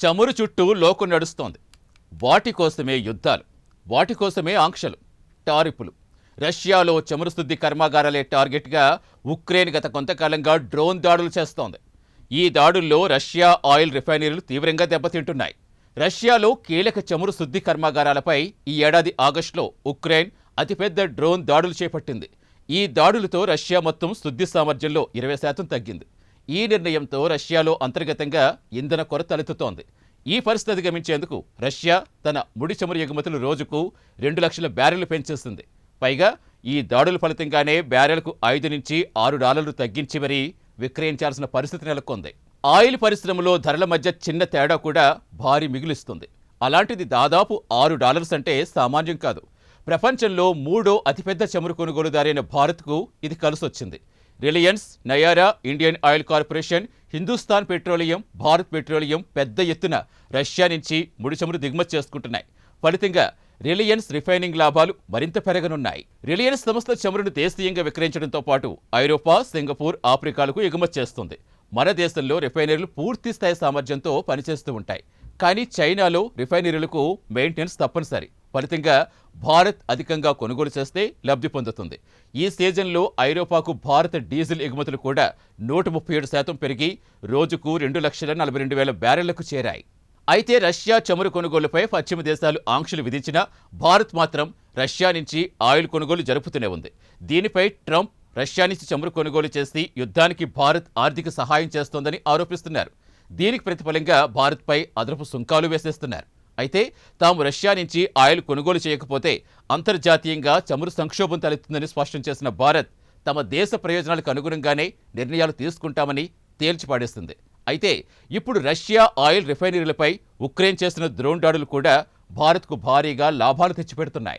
చమురు చుట్టూ లోకం నడుస్తోంది. వాటి కోసమే యుద్ధాలు వాటి కోసమే ఆంక్షలు టారిపులు రష్యాలో చమురు శుద్ధి కర్మాగారాలే టార్గెట్గా ఉక్రెయిన్ గత కొంతకాలంగా డ్రోన్ దాడులు చేస్తోంది. ఈ దాడుల్లో రష్యా ఆయిల్ రిఫైనరీలు తీవ్రంగా దెబ్బతింటున్నాయి. రష్యాలో కీలక చమురు శుద్ధి కర్మాగారాలపై ఈ ఏడాది ఆగస్టులో ఉక్రెయిన్ అతిపెద్ద డ్రోన్ దాడులు చేపట్టింది. ఈ దాడులతో రష్యా మొత్తం శుద్ధి సామర్థ్యంలో ఇరవై శాతం తగ్గింది. ఈ నిర్ణయంతో రష్యాలో అంతర్గతంగా ఇంధన కొరత తలెత్తుతోంది ఈ పరిస్థితి అధిగమించేందుకు రష్యా తన ముడి చమురు ఎగుమతులు రోజుకు రెండు లక్షల బ్యారెళ్ళు పెంచేస్తుంది పైగా ఈ దాడుల ఫలితంగానే బ్యారెల్కు ఐదు నుంచి ఆరు డాలర్లు తగ్గించి మరీ విక్రయించాల్సిన పరిస్థితి నెలకొంది. ఆయిల్ పరిశ్రమలో ధరల మధ్య చిన్న తేడా కూడా భారీ మిగులుస్తుంది. అలాంటిది దాదాపు ఆరు డాలర్స్ అంటే సామాన్యం కాదు. ప్రపంచంలో మూడో అతిపెద్ద చమురు కొనుగోలుదారైన భారత్కు ఇది కలిసొచ్చింది. Reliance Nayara Indian Oil Corporation Hindustan petroleum Bharat petroleum పెద్ద ఎత్తున రష్యా నుంచి ముడి చమురు దిగుమతి చేసుకుంటున్నాయి. ఫలితంగా రిలయన్స్ రిఫైనింగ్ లాభాలు మరింత పెరగనున్నాయి. రిలయన్స్ సంస్థ చమురును దేశీయంగా విక్రయించడంతో పాటు ఐరోపా సింగపూర్ ఆఫ్రికాలకు ఎగుమతి చేస్తుంది. మన దేశంలో రిఫైనరీలు పూర్తి స్థాయి సామర్థ్యంతో పనిచేస్తూ ఉంటాయి. కానీ చైనాలో రిఫైనరీలకు మెయింటెనెన్స్ తప్పనిసరి. ఫలితంగా భారత్ అధికంగా కొనుగోలు చేస్తే లబ్ధి పొందుతుంది. ఈ సీజన్లో ఐరోపాకు భారత డీజిల్ ఎగుమతులు కూడా నూట ముప్పై ఏడు శాతం పెరిగి రోజుకు రెండు లక్షల నలభై రెండు వేల బ్యారెళ్ళకు చేరాయి. అయితే రష్యా చమురు కొనుగోలుపై పశ్చిమ దేశాలు ఆంక్షలు విధించినా భారత్ మాత్రం రష్యా నుంచి ఆయిల్ కొనుగోలు జరుపుతూనే ఉంది. దీనిపై ట్రంప్ రష్యా నుంచి చమురు కొనుగోలు చేసి యుద్ధానికి భారత్ ఆర్థిక సహాయం చేస్తోందని ఆరోపిస్తున్నారు. దీనికి ప్రతిఫలంగా భారత్పై అదనపు సుంకాలు వేసేస్తున్నారు. అయితే తాము రష్యా నుంచి ఆయిల్ కొనుగోలు చేయకపోతే అంతర్జాతీయంగా చమురు సంక్షోభం తలెత్తుందని స్పష్టం చేసిన భారత్ తమ దేశ ప్రయోజనాలకు అనుగుణంగానే నిర్ణయాలు తీసుకుంటామని తేల్చిపాడేస్తుంది. అయితే ఇప్పుడు రష్యా ఆయిల్ రిఫైనరీలపై ఉక్రెయిన్ చేసిన డ్రోన్ దాడులు కూడా భారత్కు భారీగా లాభాలు తెచ్చిపెడుతున్నాయి.